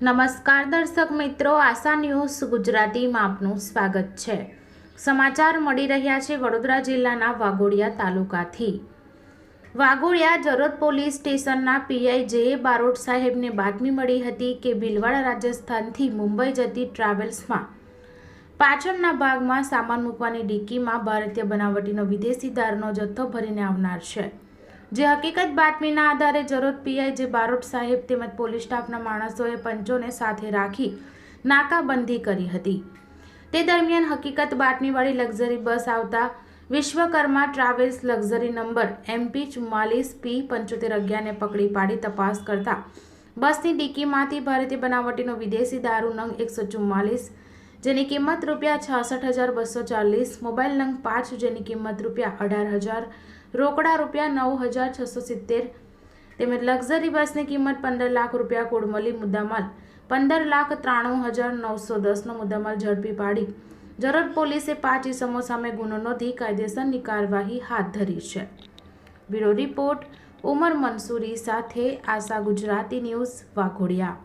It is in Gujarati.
નમસ્કાર દર્શક મિત્રો, આશા ન્યૂઝ ગુજરાતીમાં આપનું સ્વાગત છે. સમાચાર મળી રહ્યા છે વડોદરા જિલ્લાના વાઘોડિયા તાલુકાથી. વાઘોડિયા જરોદ પોલીસ સ્ટેશનના પીઆઈ જે બારોટ સાહેબને બાતમી મળી હતી કે ભીલવાડા રાજસ્થાનથી મુંબઈ જતી ટ્રાવેલ્સમાં પાછળના ભાગમાં સામાન મૂકવાની ડીકીમાં ભારતીય બનાવટીનો વિદેશી દારૂનો જથ્થો ભરીને આવનાર છે. જે હકીકત બાતમીના આધારે જરોદ પીઆઈ જે બારોટ સાહેબ તેમજ પોલીસ સ્ટાફના માણસોએ પંચોને સાથે રાખી નાકાબંધી કરી હતી. તે દરમિયાન હકીકત બાતમીવાળી લક્ઝરી બસ આવતા Vishwakarma travels luxury number MP ચુમ્માલીસ પી પંચોતેર અગિયારને પકડી પાડી તપાસ કરતા બસની ડીકીમાંથી ભારતીય બનાવટીનો વિદેશી દારૂ નંગ એકસો ચુમ્માલીસ જેની કિંમત રૂપિયા છાસઠ હજાર બસો ચાલીસ, મોબાઈલ નંગ પાંચ જેની કિંમત રૂપિયા અઢાર હજાર, રોકડા રૂપિયા નવ હજાર છસો સિત્તેર, તેમજ લક્ઝરી બસની કિંમત પંદર લાખ રૂપિયા કુડમલી મુદ્દામાલ, પંદર લાખ ત્રાણું હજાર નવસો દસનો મુદ્દામાલ ઝડપી પાડી. જરોદ પોલીસે પાંચ ઇસમો સામે ગુનો નોંધી કાયદેસરની કાર્યવાહી હાથ ધરી છે. બ્યુરો રિપોર્ટ, ઉમર મંસૂરી સાથે આશા ગુજરાતી ન્યૂઝ વાઘોડિયા.